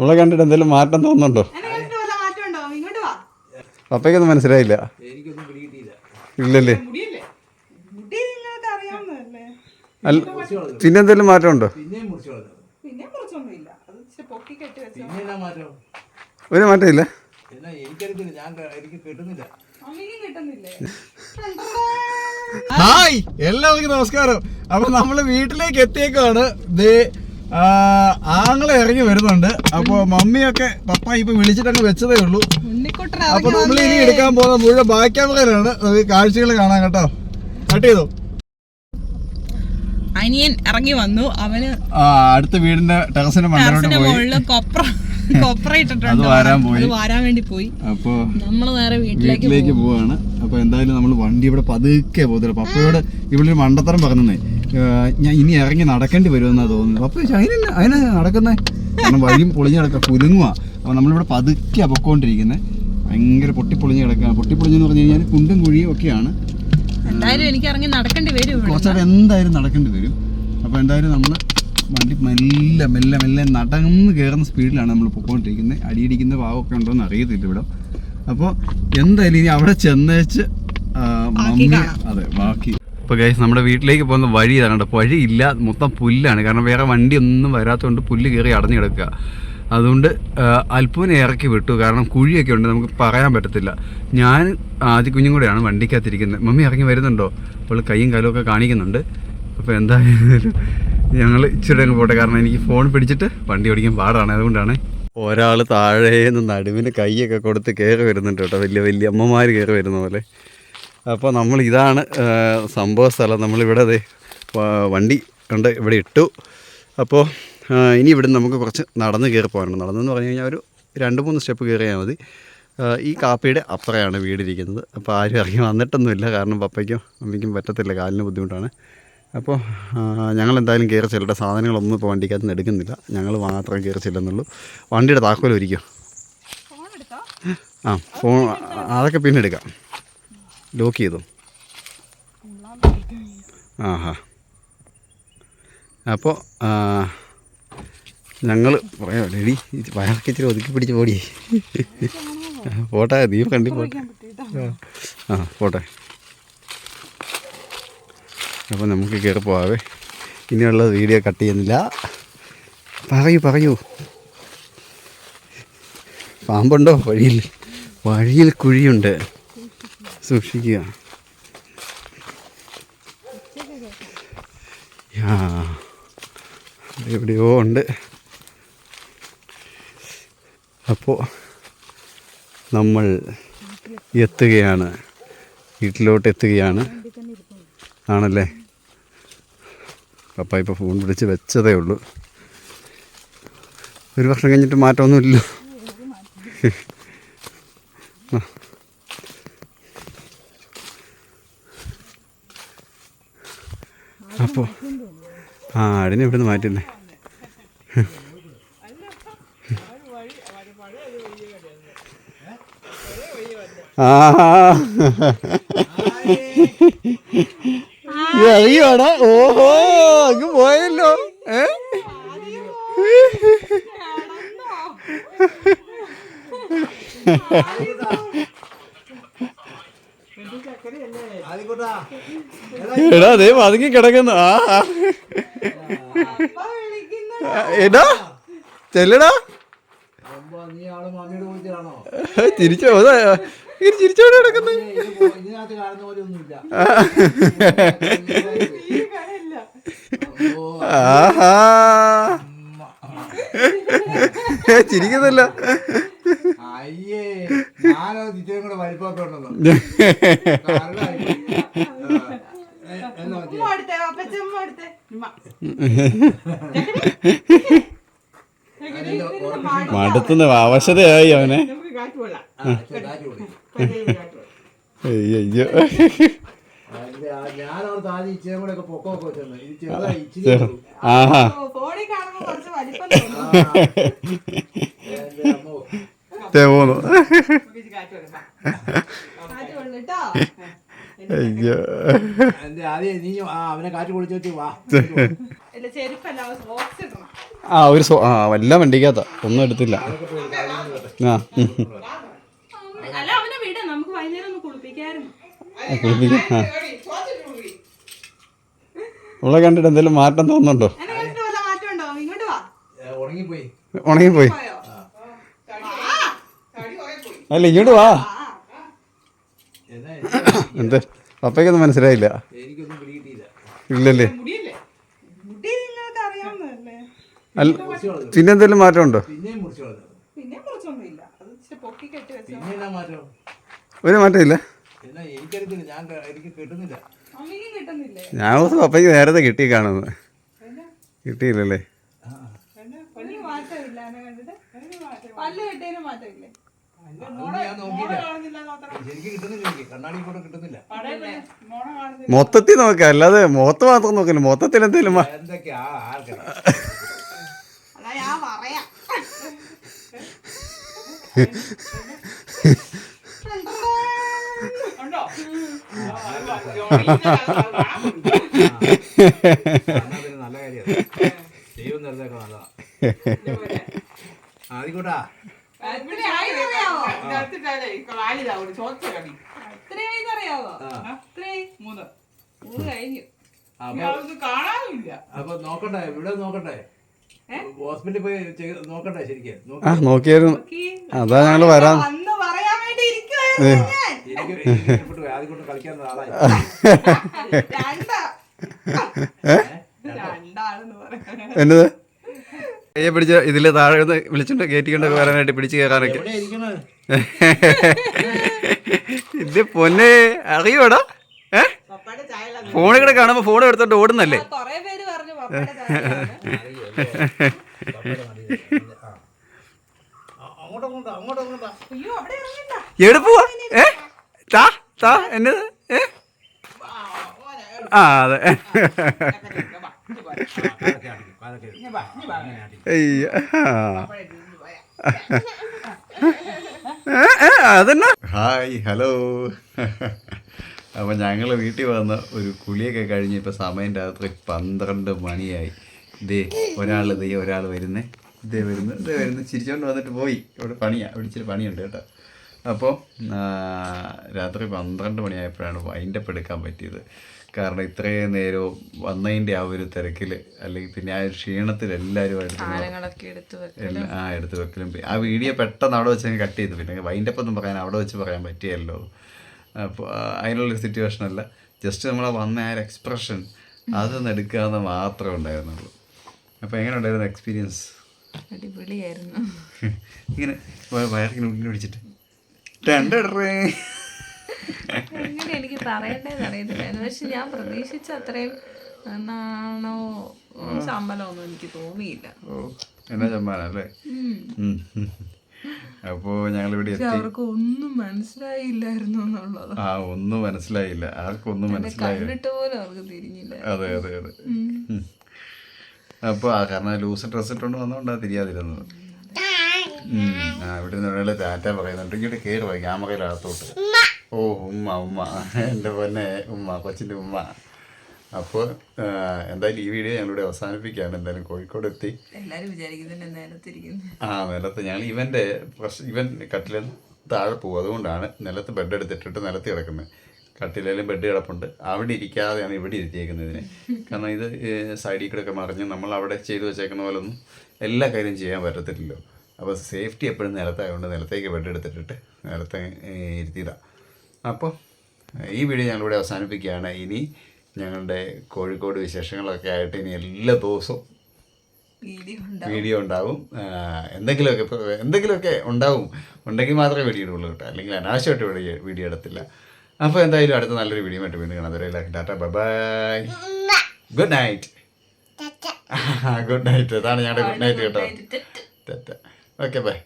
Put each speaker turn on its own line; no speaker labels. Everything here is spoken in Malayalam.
നമ്മളെ കണ്ടിട്ട് എന്തെങ്കിലും മാറ്റം തോന്നുന്നുണ്ടോ? പപ്പയ്ക്കൊന്നും മനസ്സിലായില്ല. ഇല്ലല്ലേ? അല്ല പിന്നെ എന്തെങ്കിലും മാറ്റം? ഉണ്ടോ ഒരു മാറ്റമില്ല. ഹായ്! എല്ലാവർക്കും നമസ്കാരം. അപ്പൊ നമ്മൾ വീട്ടിലേക്ക് എത്തിയേക്കാണ്. ദേ ആങ്ങളെ ഇറങ്ങി വരുന്നുണ്ട്. അപ്പൊ മമ്മിയൊക്കെ പപ്പ ഇപ്പൊ വിളിച്ചിട്ടങ്ങ് വെച്ചതേ ഉള്ളൂ. അപ്പൊ നമ്മൾ ഇനി എടുക്കാൻ പോകുന്ന മുഴുവൻ ബാക്ക് ക്യാമറയിലാണ് നമുക്ക് കാഴ്ചകൾ കാണാൻ കേട്ടോ. കട്ട് ചെയ്തോ?
അനിയൻ ഇറങ്ങി വന്നു. അവന്
അടുത്ത വീടിന്റെ ടെറസിന്റെ
മുകളിൽ കൊപ്ര കൊപ്ര ഇട്ടിട്ടുണ്ട്
വരാൻ പോയി.
വരാൻ വേണ്ടി പോയി.
അപ്പൊ
നമ്മൾ നേരെ വീട്ടിലേക്ക്
പോവാണ്. അപ്പൊ എന്തായാലും നമ്മൾ വണ്ടി ഇവിടെ പതുക്കെ പോകത്തില്ല. പപ്പയോട് ഇവിടെ ഒരു മണ്ടത്തരം പറഞ്ഞേ ഞാൻ ഇനി ഇറങ്ങി നടക്കേണ്ടി വരുമെന്നാ തോന്നുന്നു അപ്പോൾ അതിനല്ല അതിനാ നടക്കുന്നേ? കാരണം വഴിയും പൊളിഞ്ഞ് കിടക്കുക കുലുങ്ങുക അപ്പൊ നമ്മളിവിടെ പതുക്കെ പൊക്കോണ്ടിരിക്കുന്നത് ഭയങ്കര പൊട്ടിപ്പൊളിഞ്ഞ് കിടക്കുക പൊട്ടിപ്പൊളിഞ്ഞെന്ന് പറഞ്ഞു കഴിഞ്ഞാൽ കുണ്ടും കുഴിയും ഒക്കെയാണ്.
എന്തായാലും എനിക്ക് ഇറങ്ങി നടക്കേണ്ടി വരും ഇവിടെ.
എന്തായാലും നടക്കേണ്ടി വരും. അപ്പോൾ എന്തായാലും നമ്മൾ വണ്ടി മെല്ലെ മെല്ലെ മെല്ലെ നടന്ന് കയറുന്ന സ്പീഡിലാണ് നമ്മൾ പൊക്കോണ്ടിരിക്കുന്നത് അടിയിടിക്കുന്ന ഭാവമൊക്കെ ഉണ്ടോയെന്ന് അറിയത്തില്ല ഇവിടെ. അപ്പോൾ എന്തായാലും ഇനി അവിടെ ചെന്നേച്ച് മമ്മി അതെ ബാക്കി ഇപ്പോൾ ഗൈസ് നമ്മുടെ വീട്ടിലേക്ക് പോകുന്ന വഴി ഇതാണ് കേട്ടോ. വഴിയില്ല മൊത്തം പുല്ലാണ്. കാരണം വേറെ വണ്ടി ഒന്നും വരാത്തതുകൊണ്ട് പുല്ല് കയറി അടഞ്ഞു കിടക്കുക. അതുകൊണ്ട് ആ, ഇറക്കി വിട്ടു. കാരണം കുഴിയൊക്കെ ഉണ്ട് നമുക്ക് പറയാൻ പറ്റത്തില്ല. ഞാൻ ആദ്യ കുഞ്ഞും കൂടെയാണ് വണ്ടിക്കകത്തിരിക്കുന്നത്. മമ്മി ഇറങ്ങി വരുന്നുണ്ടോ? അപ്പോൾ കൈയും കാലും ഒക്കെ കാണിക്കുന്നുണ്ട്. അപ്പോൾ എന്തായാലും ഞങ്ങൾ ഇച്ചിരി അങ്ങ് പോട്ടെ. കാരണം എനിക്ക് ഫോൺ പിടിച്ചിട്ട് വണ്ടി ഓടിക്കാൻ പാടാണ്. അതുകൊണ്ടാണ് ഒരാൾ താഴേന്ന് നടുവിന് കൈയൊക്കെ കൊടുത്ത് കയറി വരുന്നുണ്ട് കേട്ടോ. വലിയ വലിയ അമ്മമാർ കയറി വരുന്ന പോലെ. അപ്പോൾ നമ്മൾ ഇതാണ് സംഭവ സ്ഥലം നമ്മളിവിടെ അതെ വണ്ടി ഉണ്ട് ഇവിടെ ഇട്ടു. അപ്പോൾ ഇനി ഇവിടുന്ന് നമുക്ക് കുറച്ച് നടന്ന് കയറി പോകാനുണ്ട് നടന്നെന്ന് പറഞ്ഞു കഴിഞ്ഞാൽ ഒരു രണ്ട് മൂന്ന് സ്റ്റെപ്പ് കയറിയാൽ മതി. ഈ കാപ്പിയുടെ അപ്പുറയാണ് വീടിരിക്കുന്നത്. അപ്പോൾ ആരും ഇറങ്ങി വന്നിട്ടൊന്നുമില്ല. കാരണം പപ്പയ്ക്കും അമ്മയ്ക്കും പറ്റത്തില്ല. കാലിന് ബുദ്ധിമുട്ടാണ്. അപ്പോൾ ഞങ്ങൾ എന്തായാലും കയറി ചെല്ലട്ടെ. സാധനങ്ങളൊന്നും ഇപ്പോൾ വണ്ടിക്കകത്ത് നിന്ന് എടുക്കുന്നില്ല. ഞങ്ങൾ മാത്രം കയറി ചെല്ലുന്നുള്ളൂ. വണ്ടിയുടെ താക്കോൽ ഒരിക്കും? ആ ഫോൺ അതൊക്കെ പിന്നെ എടുക്കാം ലോക്ക് ചെയ്തു. ആഹാ. അപ്പോൾ ഞങ്ങൾ പറയാം ഡെഡി വയറൊക്കെ ഇച്ചിരി ഒതുക്കി പിടിച്ച് പോടി. പോട്ടെ നീ കണ്ടി പോട്ടെ. ആ പോട്ടെ. അപ്പോൾ നമുക്ക് കയറി പോവാവേ. ഇനിയുള്ള വീഡിയോ കട്ട് ചെയ്യുന്നില്ല. പറയൂ പറയൂ. പാമ്പുണ്ടോ? വഴിയിൽ വഴിയിൽ കുഴിയുണ്ട്. സൂക്ഷിക്കുക. യാ എവിടെയോ ഉണ്ട്. അപ്പോൾ നമ്മൾ എത്തുകയാണ്. വീട്ടിലോട്ട് എത്തുകയാണ് ആണല്ലേ? പപ്പ ഇപ്പോൾ ഫോൺ വിളിച്ച് വെച്ചതേ ഉള്ളൂ. ഒരു വർഷം കഴിഞ്ഞിട്ട് മാറ്റമൊന്നുമില്ലല്ലോ. അപ്പോൾ ആ അടിനെ ഇവിടുന്ന് ആ. അറിയോടാ ഓഹോ അങ്ങ് പോയല്ലോ. ഏ? എടാ അതേ പതുങ്ങി കിടക്കുന്നു. ആ. എടാ ചെല്ലടാ. തിരിച്ചോ ചിരിച്ചോടെ കിടക്കുന്നു.
ഇതിനകത്ത് കാണുന്ന പോലെ ഒന്നുമില്ല.
ആഹാ. ചിരിക്കുന്നല്ലോ.
അയ്യേ. ഞാനോ ഇത്രയും കൂടെ വലിപ്പമൊക്കെ ഉണ്ടെന്നോ കാരണമായി. ആ, എ- എന്നാ മതി?
ഉമ്മ എടുത്തേ അപ്പച്ചമ്മ എടുത്തേ ഉമ്മ.
മടുത്തുന്ന അവശതയായി അവനെ. അയ്യോ ആഹാ
ഓ,
അയ്യോ
ആ അവനെ കാറ്റ് പൊളിച്ചു വെച്ച് വാ.
ഇല്ല ചെരുപ്പല്ല സോക്സ് ഇടണം.
ആ ഒരു സോ ആ വല്ല വണ്ടിക്കാത്ത ഒന്നും എടുത്തില്ല. ആ. കുളിപ്പിക്കാം. ഉള്ള കണ്ടിട്ട് എന്തെങ്കിലും മാറ്റം തോന്നുന്നുണ്ടോ?
എന്നെ കണ്ടിട്ട് വല്ല മാറ്റം ഉണ്ടോ ഇങ്ങോട്ട് വാ
ഏ, ഉണങ്ങിപ്പോയി
ഉണങ്ങിപ്പോയി
പോയോ തടി കുറേ പോയി
അല്ല ഇങ്ങോട്ട് വാ. എന്ത്? പപ്പയ്ക്കൊന്നും മനസ്സിലായില്ല. ഇല്ലല്ലേ? അല്ല പിന്നെ എന്തെങ്കിലും മാറ്റം ഉണ്ടോ?
പിന്നെയും മുറിച്ചു
പിന്നെ കുറച്ചൊന്നും അത് ഇച്ചിരി പൊക്കി കെട്ടി വെച്ചാൽ
പിന്നെ എന്നാ
ഒരു
മാറ്റമില്ല ഞാൻ
പപ്പയ്ക്ക് നേരത്തെ കിട്ടി കാണുന്നത്. കിട്ടിയില്ലല്ലേ?
പല്ല് കെട്ടിയതിന് മാറ്റമില്ലേ?
മൊത്തത്തിൽ നോക്ക അല്ലാതെ മുഖത്ത് മാത്രം നോക്കില്ല മൊത്തത്തിൽ
അതൊരു നല്ല കാര്യമാണ്. ദൈവം നിർദ്ദേശം
അറിയാവോ
അപ്പൊ നോക്കട്ടെ ഇവിടെ നോക്കട്ടെ. ഹോസ്പിറ്റലിൽ പോയി ചെയ്ത് നോക്കട്ടെ ശരിക്കും.
ആ നോക്കിയായിരുന്നു. അതാ ഞങ്ങൾ വരാൻ. എന്നത് കയ്യെ പിടിച്ച് ഇതിൽ താഴെ നിന്ന് കയറ്റി കയറ്റിക്കൊണ്ടൊക്കെ വരാനായിട്ട് പിടിച്ചു കയറാനൊക്കെ ഇത് പൊന്നെ അറിയോടാ ഏ ഫോണിൽ കൂടെ കാണുമ്പോ ഫോൺ എടുത്തോണ്ട് ഓടുന്നല്ലേ എടുപ്പുവാ ഏ താ താ എന്നത് ഏ ആ അതെ അതന്നെ ഹായ് ഹലോ. അപ്പം ഞങ്ങൾ വീട്ടിൽ വന്ന ഒരു കുളിയൊക്കെ കഴിഞ്ഞ് ഇപ്പം സമയം രാത്രി പന്ത്രണ്ട് മണിയായി. ഇതേ ഒരാൾ ഇതേ ഒരാൾ വരുന്നേ. ഇതേ വരുന്നു ഇതേ വരുന്നു. ചിരിച്ചോണ്ട് വന്നിട്ട് പോയി. ഇവിടെ പണിയാണ് ഇവിടെ ഇച്ചിരി പണിയുണ്ട് കേട്ടോ. അപ്പോൾ രാത്രി പന്ത്രണ്ട് മണിയായപ്പോഴാണ് വൈൻഡപ്പ് എടുക്കാൻ പറ്റിയത്. കാരണം ഇത്രയും നേരവും വന്നതിന്റെ ആ ഒരു തിരക്കിൽ അല്ലെങ്കിൽ പിന്നെ ആ ഒരു ക്ഷീണത്തിൽ എല്ലാവരുമായിട്ട് ആ എടുത്ത് വെക്കലും. ആ വീഡിയോ പെട്ടെന്ന് അവിടെ വെച്ച് കട്ട് ചെയ്തു. പിന്നെ വൈൻഡപ്പ് ഒന്നും പറയാൻ അവിടെ വെച്ച് പറയാൻ പറ്റിയല്ലോ. അപ്പോൾ അതിനുള്ളൊരു സിറ്റുവേഷൻ അല്ല. ജസ്റ്റ് നമ്മൾ വന്ന ആ ഒരു എക്സ്പ്രഷൻ അതൊന്ന് എടുക്കാമെന്ന് മാത്രമേ ഉണ്ടായിരുന്നുള്ളൂ. അപ്പോൾ എങ്ങനെ ഉണ്ടായിരുന്നു എക്സ്പീരിയൻസ്
അടിപൊളിയായിരുന്നു.
ഇങ്ങനെ വയറിങ്ങനെ ഉള്ളിൽ പിടിച്ചിട്ട്. രണ്ടേ
എങ്ങനെ എനിക്ക് പറയണ്ടേന്നറിയത്തില്ല അറിയത്തില്ലായിരുന്നു പക്ഷെ ഞാൻ പ്രതീക്ഷിച്ച അത്രയും നാണോ ശമ്പളമൊന്നും എനിക്ക് തോന്നിയില്ല.
ഓ എന്നാ ചമ്മാനല്ലേ അപ്പോ ഞങ്ങൾ
അവർക്ക് ഒന്നും മനസ്സിലായില്ലായിരുന്നു എന്നുള്ളത്.
ആ ഒന്നും മനസ്സിലായില്ല. ആർക്കൊന്നും മനസ്സിലായില്ല.
കണ്ടിട്ട് പോലും അവർക്ക് തിരിഞ്ഞില്ല.
അതെ അതെ അതെ. അപ്പോൾ ആ കാരണം ലൂസ് ഡ്രസ് ഇട്ടുകൊണ്ട് വന്നുകൊണ്ടാണ് തിരിയാതിരുന്നത്. ഉം. ആ ഇവിടെ നിന്ന് ടാറ്റ പറയുന്നുണ്ട്. ഇങ്ങോട്ട് കയറി പോയി. ക്യാമറയിൽ അകത്തോട്ട് ഓ ഉമ്മ ഉമ്മ. എന്റെ പൊന്നെ ഉമ്മ കൊച്ചിന്റെ ഉമ്മ. അപ്പോൾ എന്തായാലും ഈ വീഡിയോ ഞങ്ങളുടെ അവസാനിപ്പിക്കുകയാണ്. എന്തായാലും കോഴിക്കോട് എത്തി.
എല്ലാവരും നിലത്തിരിക്കുന്നു
ആ നിലത്ത് ഞങ്ങൾ ഇവന്റെ പ്രശ്നം ഇവൻ കട്ടിലിൽ താഴെ പോകും. അതുകൊണ്ടാണ് നിലത്ത് ബെഡ് എടുത്തിട്ടിട്ട് നിലത്ത് കിടക്കുന്നത്. കട്ടിലേലും ബെഡ് കിടപ്പുണ്ട്. അവിടെ ഇരിക്കാതെയാണ് ഇവിടെ ഇരുത്തിയേക്കുന്നതിന് കാരണം ഇത് സൈഡിൽ കൂടെയൊക്കെ മറിഞ്ഞ് നമ്മൾ അവിടെ ചെയ്തു വെച്ചേക്കുന്ന പോലെ ഒന്നും എല്ലാ കാര്യം ചെയ്യാൻ പറ്റത്തില്ലല്ലോ. അപ്പോൾ സേഫ്റ്റി എപ്പോഴും നിലത്തായതുകൊണ്ട് നിലത്തേക്ക് ബെഡ് എടുത്തിട്ടിട്ട് നിലത്തെ ഇരുത്തിയതാണ് അപ്പോൾ ഈ വീഡിയോ ഞങ്ങളിവിടെ അവസാനിപ്പിക്കുകയാണ്. ഇനി ഞങ്ങളുടെ കോഴിക്കോട് വിശേഷങ്ങളൊക്കെ ആയിട്ട് ഇനി എല്ലാ ദിവസവും
വീഡിയോ
ഉണ്ടാവും. എന്തെങ്കിലുമൊക്കെ ഇപ്പോൾ എന്തെങ്കിലുമൊക്കെ ഉണ്ടാവും. ഉണ്ടെങ്കിൽ മാത്രമേ വീഡിയോ ഇടുള്ളൂ കേട്ടോ. അല്ലെങ്കിൽ അനാവശ്യമായിട്ട് വീഡിയോ വീഡിയോ എടുത്തില്ല അപ്പോൾ എന്തായാലും അടുത്ത നല്ലൊരു വീഡിയോ ആയിട്ട് വീണ്ടും കാണാം. അതുവരെ tata bye good night good night അതാണ് ഞങ്ങളുടെ ഗുഡ് നൈറ്റ് കേട്ടോ. ടാറ്റ. Okay bye